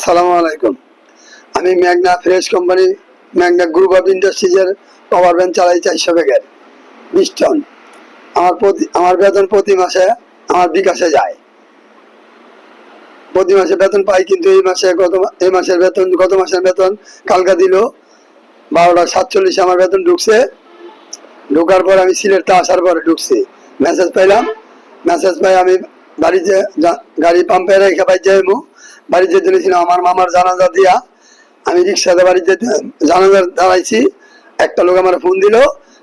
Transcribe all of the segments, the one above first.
আসসালামু আলাইকুম। আমি Magna fresh company, Magna group of ইন্ডাস্ট্রিজের power bank চালাই চারশো ব্যাগের বিশ টন। আমার প্রতি আমার বেতন প্রতি মাসে আমার বিকাশে যায়। প্রতি মাসে বেতন পাই কিন্তু এই মাসে গত এই মাসের বেতন, গত মাসের বেতন কালকা দিল। বারোটা সাতচল্লিশে আমার বেতন ঢুকছে। ঢোকার পর আমি সিলেটটা আসার পরে ঢুকছি। মেসেজ পাইলাম। মেসেজ পাই আমি বাড়িতে গাড়ি পাম্পে রেখে পাই যাইমু বাড়িতে দিয়েছিলাম আমার মামার জানাজা দিয়া আমি রিক্সাতে বাড়িতে জানাজা দাঁড়াইছি। একটা লোক আমার ফোন দিল,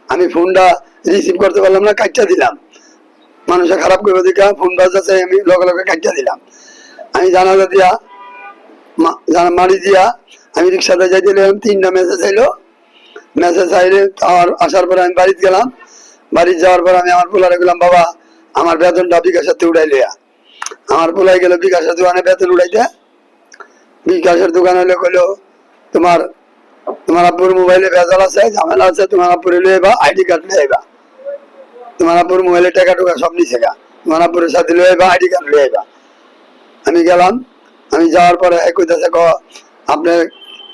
আমি ফোনটা রিসিভ করতে পারলাম না কাটটা দিলাম। মানুষে খারাপ করে দেখে ফোন বাজাচ্ছে আমি লগে লগে কাটটা দিলাম। আমি জানাজা দিয়া মারি দিয়া আমি রিক্সাতে যাই দিলাম তিনটা মেসেজ এলো মেসেজ আইলে আমার আসার পরে আমি বাড়িতে গেলাম। বাড়িতে যাওয়ার পর আমি আমার পোলারে গেলাম বাবা, আমার বেতনটা বিকাশের উড়াই লিয়া আমার পোলাই গেল বিকাশের দোকানে বেতন উড়াইতে বিকাশের দোকান হলে কইলো, তোমার তোমার আব্বুর মোবাইলে ভেজাল আছে, ঝামেলা আছে, তোমার আব্বুর লিয়ে বা আইডি কার্ড লিয়ে আইবা। তোমার আব্বুর মোবাইলে টাকা টুকা সব নিছে গা। তোমার আব্বুর সাথে লিয়ে আইবা, আইডি কার্ড লিয়ে আইবা। আমি গেলাম, আমি যাওয়ার পরে কইতাছে ক আপনার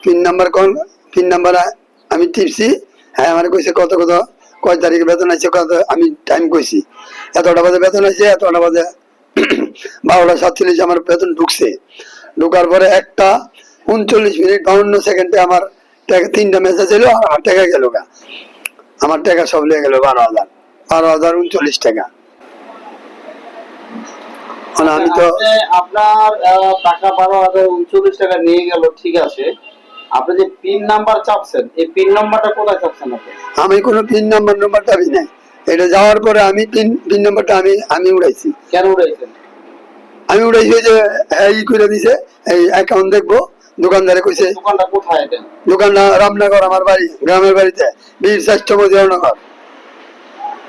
পিন নাম্বার কোন? পিন নাম্বার আমি টিপছি। হ্যাঁ আমার কইছে, কত কত? কয় তারিখে বেতন আছে কত? আমি টাইম কইছি। এতটা বাজে বেতন আছে এতটা বাজে বারোটা সাতচল্লিশ আমার বেতন ঢুকছে। ঢুকার পরে একটা উনচল্লিশ মিনিট বাউন্ন সেকেন্ডে আমার টাকা তিনটা মেসেজ এলো আর আমার টাকা গেল গা। আমার টাকা সব লেগে গেল বারো হাজার। বারো হাজার উনচল্লিশ টাকা। মানে আমি তো আপনার টাকা বারো হাজার উনচল্লিশ টাকা নিয়ে গেল ঠিক আছে। আপনি যে পিন নাম্বার চাপছেন এই পিন নাম্বারটা কোথায় চাপছেন আপনি? আমি কোনো পিন নাম্বার নাম্বার দাবি নাই। এটা যাওয়ার পরে আমি পিন পিন নাম্বারটা আমি আমি উড়াইছি। কেন উড়াইছেন? আমি উড়াইছি যে হ্যাঁ ই করে দিছে এই অ্যাকাউন্ট দেখব দোকানদারে কইছে দোকানটা রামনগর আমার বাড়ি গ্রামের বাড়িতে বীর স্বাস্থ্য মজিয়ানগর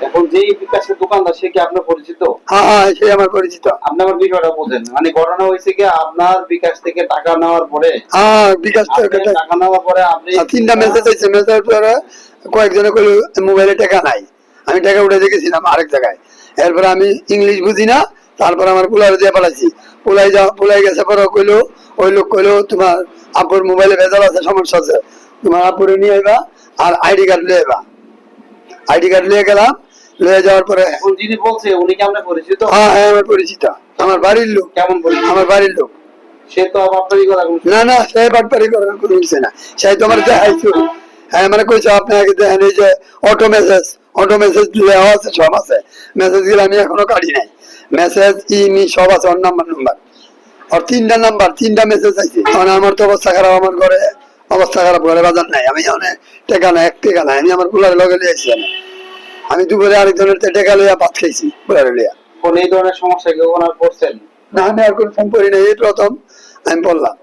এখন যেই বিকাশের দোকানদার সে কি আপনার পরিচিত? হ্যাঁ হ্যাঁ সে আমার পরিচিত। আপনি আমার বিষয়টা বোঝেন। মানে ঘটনা হয়েছে কি আপনার বিকাশ থেকে টাকা নেওয়ার পরে হ্যাঁ বিকাশ থেকে টাকা নেওয়ার পরে আপনি তিনটা মেসেজ হয়েছে। মেসেজ পরে কয়েকজনে কইল মোবাইলে টাকা নাই। আমি টাকা উঠে দেখেছিলাম আরেক জায়গায়। এরপরে আমি ইংলিশ বুঝি না তারপর আমার পোলাই দিয়ে পাঠাচ্ছি পোলাই যা পোলাই গেছে পরে কইলো ওই লোক কইলো তোমার আব্বুর মোবাইলে ভেজাল আছে সমস্যা আছে। তোমার আব্বুরে নিয়ে আইবা আর আইডি কার্ড লিয়ে আইবা। আইডি কার্ড লিয়ে গেলাম লিয়ে যাওয়ার পরে যিনি বলছে উনি কি আপনার পরিচিত? হ্যাঁ হ্যাঁ আমার পরিচিত। আমার বাড়ির লোক। কেমন পরিচিত? আমার বাড়ির লোক। সে তো কথা বলছে না না সে বাটপারি করার কোনো কিছু না। সেই তোমার দেখাইছো। হ্যাঁ মানে কইছো আপনাকে দেখেন এই যে অটো মেসেজ অটো মেসেজ দেওয়া আছে সব আছে। মেসেজগুলো আমি এখনও কাটি নাই। মেসেজ ইমি সব আছে ওর নাম্বার নাম্বার আর তিনটা নাম্বার তিনটা মেসেজ আছে। মানে আমার তো অবস্থা খারাপ আমার ঘরে অবস্থা খারাপ ঘরে বাজার নাই। আমি অনেক টেকা নাই এক টেকা নাই। আমি আমার কুলারে লগে লিয়েছি আমি। আমি দুপুরে আরেকজনের টেকা লইয়া ভাত খাইছি কুলারে লইয়া। কোন এই ধরনের সমস্যা কেউ ওনার পড়ছেন না আমি আর কোন ফোন করি নাই এই প্রথম আমি বললাম।